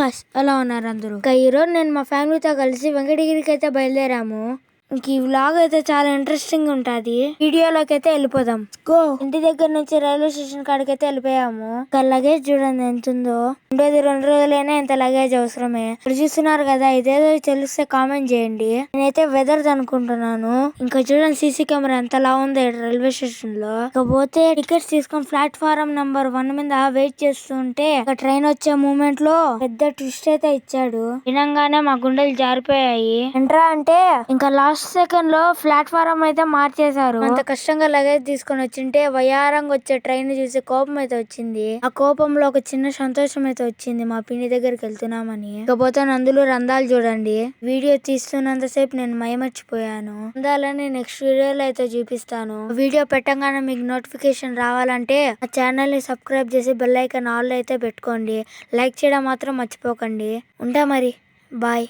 గస్ ఎలా ఉన్నారు అందరూ. ఇంకా ఈ రోజు నేను మా ఫ్యామిలీతో కలిసి వెంకటగిరికి అయితే బయలుదేరాము. ఇంక ఈ వ్లాగ్ అయితే చాలా ఇంట్రెస్టింగ్ ఉంటది. వీడియోలోకి అయితే వెళ్ళిపోదాం. గో ఇంటి దగ్గర నుంచి రైల్వే స్టేషన్ కాడికి అయితే వెళ్ళిపోయాము. ఇంకా లగేజ్ చూడండి ఎంత ఉందో ఉండేది రెండు రోజులైనా ఇంత లగేజ్ అవసరమే. ఇప్పుడు చూస్తున్నారు కదా ఇదేదో తెలిస్తే కామెంట్ చేయండి. నేనైతే వెదర్ అనుకుంటున్నాను. ఇంకా చూడండి సీసీ కెమెరా ఎంత లా ఉంది రైల్వే స్టేషన్లో. ఇకపోతే టికెట్స్ తీసుకొని ప్లాట్ఫారం నంబర్ వన్ మీద వెయిట్ చేస్తుంటే ఒక ట్రైన్ వచ్చే మూమెంట్లో పెద్ద ట్విస్ట్ అయితే ఇచ్చాడు. వినంగానే మా గుండెలు జారిపోయాయి. ఎంట్రా అంటే ఇంకా లాస్ట్ సెకండ్లో ప్లాట్ఫారం అయితే మార్చేశారు. అంత కష్టంగా లగేజ్ తీసుకొని వచ్చింటే వయారంగా వచ్చే ట్రైన్ చూసి కోపం అయితే వచ్చింది. ఆ కోపంలో ఒక చిన్న సంతోషం అయితే వచ్చింది మా పిన్ని దగ్గరికి వెళ్తున్నామని. ఇకపోతే నందులు రంధాలు చూడండి. వీడియో తీస్తున్నంత సేపు నేను మయమర్చిపోయాను రంధాలని నెక్స్ట్ వీడియోలో అయితే చూపిస్తాను. వీడియో పెట్టగానే మీకు నోటిఫికేషన్ రావాలంటే ఆ ఛానల్ని సబ్స్క్రైబ్ చేసి బెల్ ఐకాన్ ఆల్ అయితే పెట్టుకోండి. లైక్ చేయడం మాత్రం మర్చిపోకండి. ఉంటా మరి. బాయ్